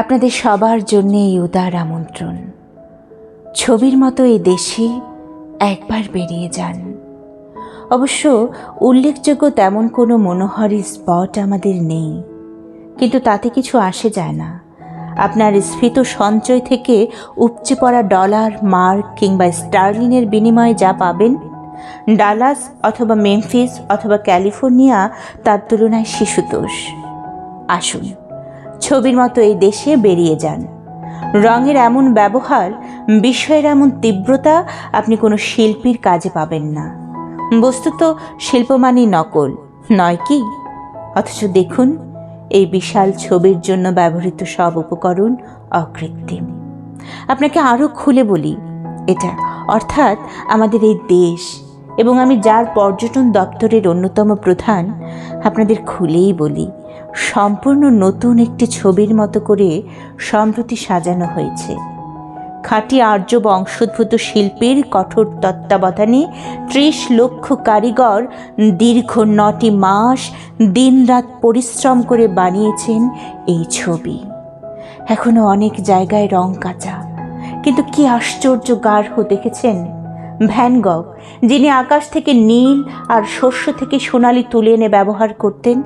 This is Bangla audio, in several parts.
আপনাদের সবার জন্যে এই উদার আমন্ত্রণ। ছবির মতো এই দেশে একবার বেরিয়ে যান। অবশ্য উল্লেখযোগ্য তেমন কোনো মনোহরী স্পট আমাদের নেই, কিন্তু তাতে কিছু আসে যায় না। আপনার স্ফীত সঞ্চয় থেকে উপচে পড়া ডলার, মার্ক কিংবা স্টার্লিনের বিনিময়ে যা পাবেন, ডালাস অথবা মেমফিস অথবা ক্যালিফোর্নিয়া, তার তুলনায় শিশুতোষ। আসুন। ছবির মতো এই দেশে বেরিয়ে যান। রঙের এমন ব্যবহার বিষয়ের এমন তীব্রতা আপনি কোনো শিল্পীর কাজে পাবেন না। বস্তুত শিল্প মানেই নকল, নয় কি? অথচ দেখুন, এই বিশাল ছবির জন্য ব্যবহৃত সব উপকরণ অকৃত্রিম। আপনাকে আরও খুলে বলি, এটা অর্থাৎ আমাদের এই দেশ এবং আমি যার পর্যটন দপ্তরের অন্যতম প্রধান, আপনাদের খুলেই বলি সম্পূর্ণ নতুন একটি ছবির মতো করে সম্প্রতি সাজানো হয়েছে। খাঁটি আর্য বংশোদ্ভূত শিল্পীর কঠোর তত্ত্বাবধানে ত্রিশ লক্ষ কারিগর দীর্ঘ নটি মাস দিনরাত পরিশ্রম করে বানিয়েছেন এই ছবি। এখনও অনেক জায়গায় রং কাঁচা। কিন্তু কি আশ্চর্য গাঢ় দেখেছেন ভ্যানগক যিনি আকাশ থেকে নীল আর শস্য থেকে সোনালি তুলে এনে ব্যবহার করতেন,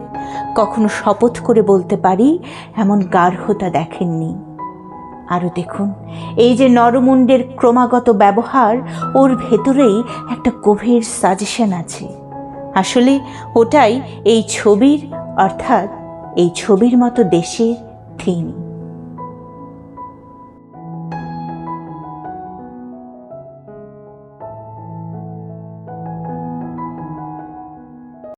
কখনো শপথ করে বলতে পারি এমন গার্হতা দেখেননি। আরও দেখুন, এই যে নরমুণ্ডের ক্রমাগত ব্যবহার, ওর ভেতরেই একটা গভীর সাজেশন আছে। আসলে ওটাই এই ছবির, অর্থাৎ এই ছবির মতো দেশের থিম।